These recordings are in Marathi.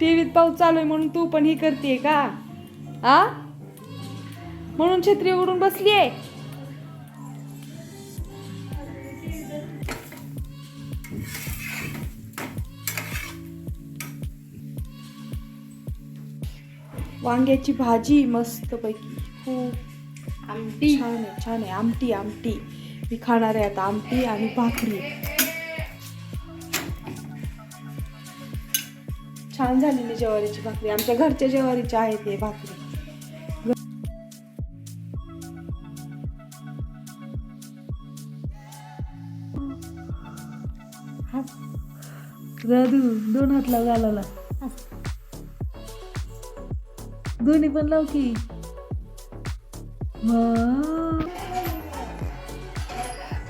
टीव्हीत पाऊस चालू आहे म्हणून तू पण ही करते का? आ? म्हणून छत्री उघडून बसलीये? वांग्याची भाजी मस्त पैकी खूप आमटी. छान आहे छान आहे. आमटी आमटी. मी खाणार आहे आता आमटी आणि भाकरी. छान झालेली ज्वारीची भाकरी. आमच्या घरच्या ज्वारीची आहेत हे भाकरी. दादू दोन हात लाव गालाला. दोन्ही पण लाव की.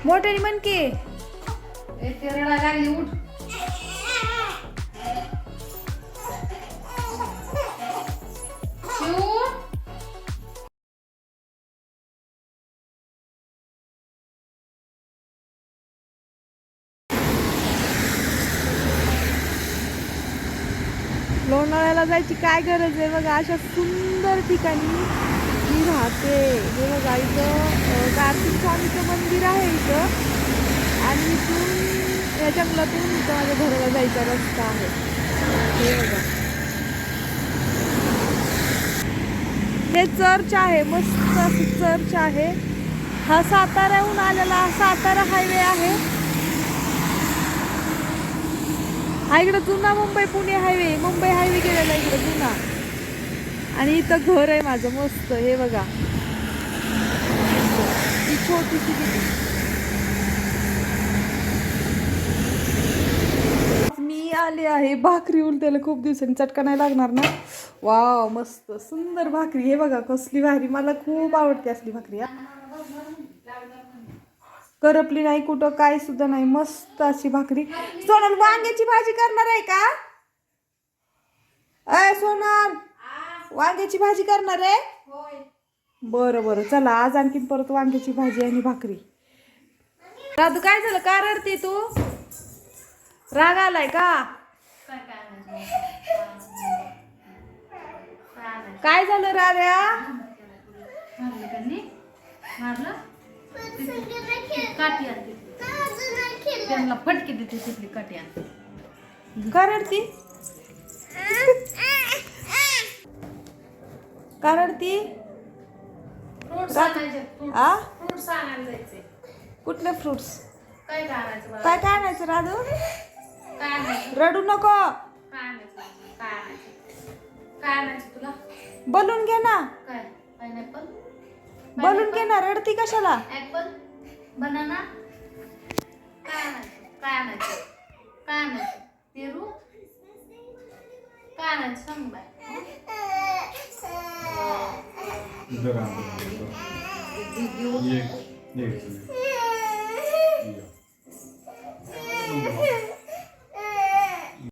मोठ्याने म्हण की. रडायला लागली उठ. लोणावळ्याला जायची काय गरज आहे? बघा अशा सुंदर ठिकाणी मी राहते. हे बघा इथं कार्तिक स्वामीचं मंदिर आहे इथं. आणि इथून या जंगलातून इथं माझ्या घराला जायचा रस्ता आहे. हे बघा. हे चर्च आहे मस्त असं चर्च आहे. हा साताऱ्याहून आलेला सातारा हायवे आहे. हा इकडं जुना मुंबई पुणे हायवे मुंबई हायवे गेलेला इकडं जुना. आणि इथं घर आहे माझं मस्त हे बघा. ही छोटीशी किती मी आले आहे भाकरी उलट्याला खूप दिवसांनी चटका नाही लागणार ना? वाव मस्त सुंदर भाकरी. हे बघा कसली भाकरी मला खूप आवडते असली भाकरी हा. करपली नाही कुठं काय सुद्धा नाही. मस्त अशी भाकरी. सोनल वांग्याची भाजी करणार आहे का? अय सोनल वांग्याची भाजी करणार आहे? बरं बरं. चला आज आणखीन परत वांग्याची भाजी आणि भाकरी. दादू काय झालं? का रडते तू? राग आलाय का? काय झालं राध्या? मारलं? काठी आणते. त्यांना फटके देते तिथली काठी आणते. का रडती? का रडती? फ्रुट्स रात- आणायचे फ्रुट्स. आ? फ्रुट्स आणायला जायचे. कुठले फ्रुट्स? काय काय आणायचं मला काय काय आणायचं राधू? काय आणायचं? रडू नको. काय आणायचं? काय आणायचं? काय आणायचं तुला? बलून घे ना. काय? पायनॅपल? बलून घे ना रडती कशाला? ऍपल बनाना काय आणायचं काय आणायचं काय आणायचं पेरू काय आणायचं सांग बाय ये ये